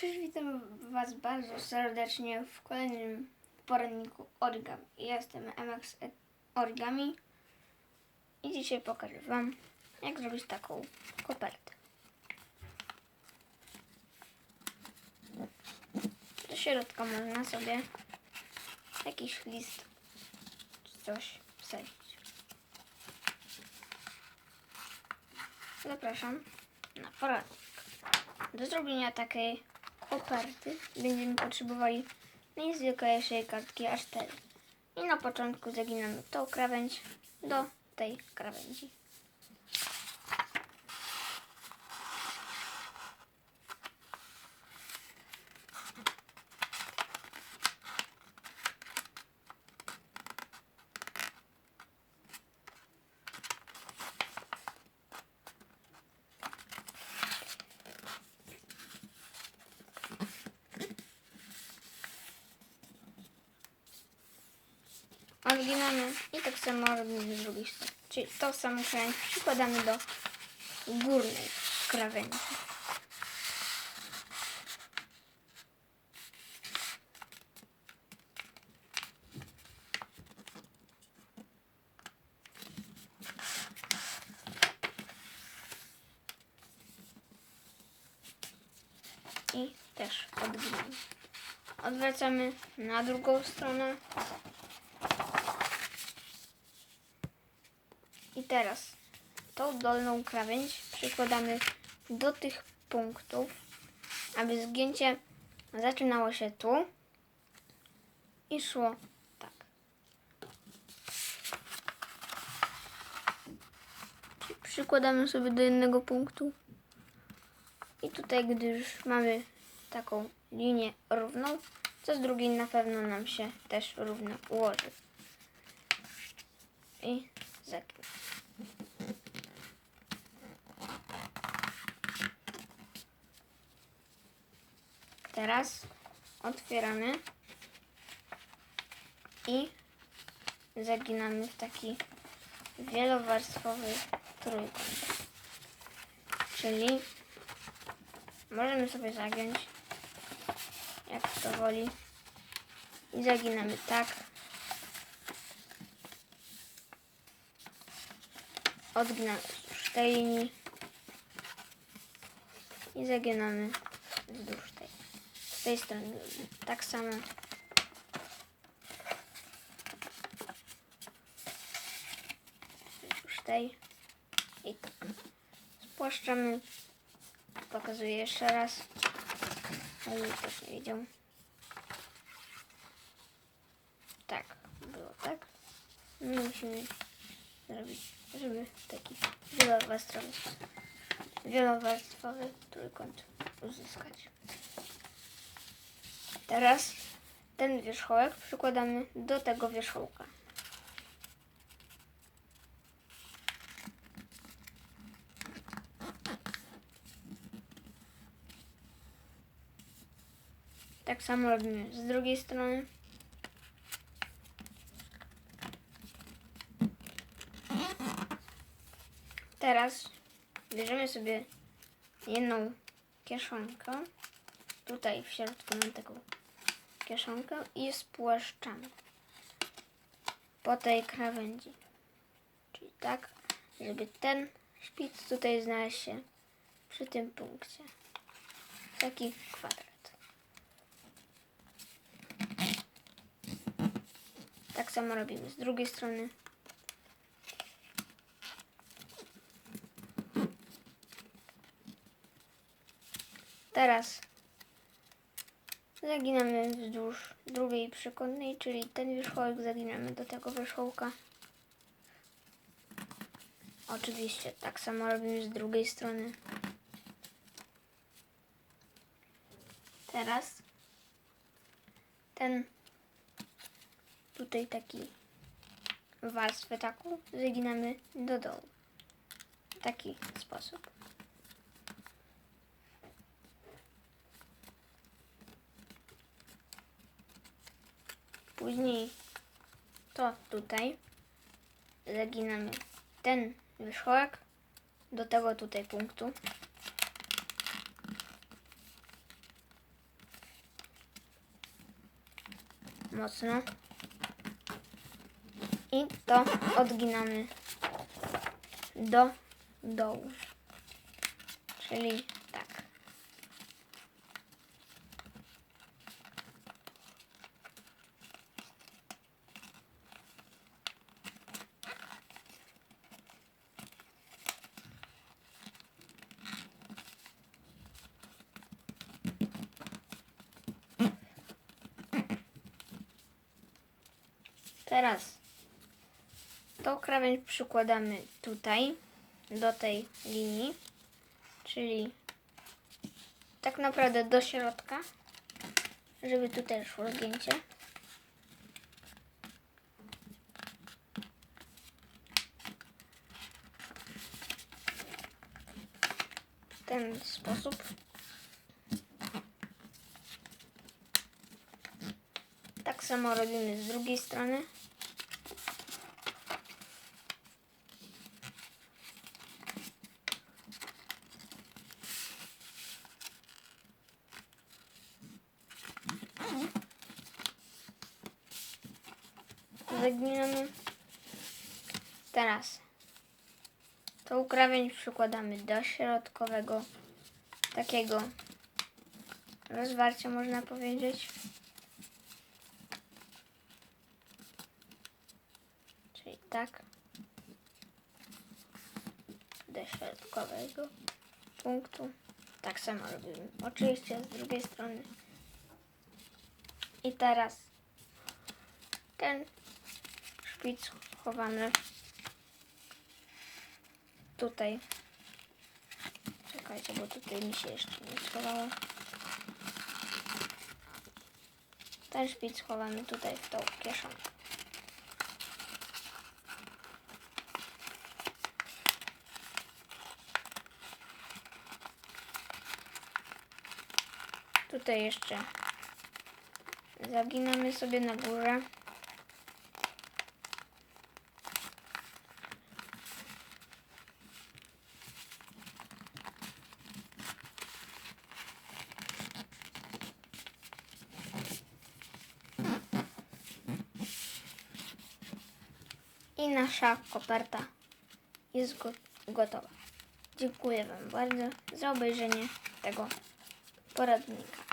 Cześć, witam Was bardzo serdecznie w kolejnym poradniku origami. Jestem MX Origami i dzisiaj pokażę Wam, jak zrobić taką kopertę. Do środka można sobie jakiś list czy coś wsadzić. Zapraszam na poradnik. Do zrobienia takiej koperty będziemy potrzebowali najzwyklejszej kartki A4. I na początku zaginamy tą krawędź do tej krawędzi. Odginamy i tak samo robimy z drugiej strony. Czyli tą samą krawędź przykładamy do górnej krawędzi. I też odginamy. Odwracamy na drugą stronę. Teraz tą dolną krawędź przykładamy do tych punktów, aby zgięcie zaczynało się tu i szło tak. Przykładamy sobie do jednego punktu i tutaj, gdy już mamy taką linię równą, to z drugiej na pewno nam się też równo ułoży. I zaknę. Teraz otwieramy i zaginamy w taki wielowarstwowy trójkąt. Czyli możemy sobie zagiąć jak kto woli i zaginamy tak. Odginamy wzdłuż tej linii i zaginamy wzdłuż tej. Strony tak samo. Wzdłuż tej i tak. Spłaszczamy. Pokazuję jeszcze raz. Ale też nie widział. Tak, było tak. No musimy zrobić, żeby taki wielowarstwowy, wielowarstwowy trójkąt uzyskać. Teraz ten wierzchołek przykładamy do tego wierzchołka. Tak samo robimy z drugiej strony. Teraz bierzemy sobie jedną kieszonkę. Tutaj w środku mam taką kieszonkę i spłaszczamy po tej krawędzi. Czyli tak, żeby ten szpic tutaj znalazł się przy tym punkcie. Taki kwadrat. Tak samo robimy z drugiej strony. Teraz zaginamy wzdłuż drugiej przekątnej, czyli ten wierzchołek zaginamy do tego wierzchołka. Oczywiście tak samo robimy z drugiej strony. Teraz ten tutaj taki warstwę taką zaginamy do dołu. W taki sposób. Później to tutaj zaginamy ten wierzchołek do tego tutaj punktu. Mocno. I to odginamy do dołu. Czyli Teraz tą krawędź przykładamy tutaj, do tej linii, czyli tak naprawdę do środka, żeby tutaj szło zdjęcie. W ten sposób. Tak samo robimy z drugiej strony. Zaginamy. Teraz tą krawędź przykładamy do środkowego takiego rozwarcia można powiedzieć. Czyli tak. Do środkowego punktu. Tak samo robimy. Oczywiście z drugiej strony. I teraz ten szpic chowamy tutaj. Czekajcie, bo tutaj mi się jeszcze nie schowało. Ten szpic chowamy tutaj w tą kieszonkę. Tutaj jeszcze zaginamy sobie na górze. I nasza koperta jest go gotowa. Dziękuję Wam bardzo za obejrzenie tego poradnika.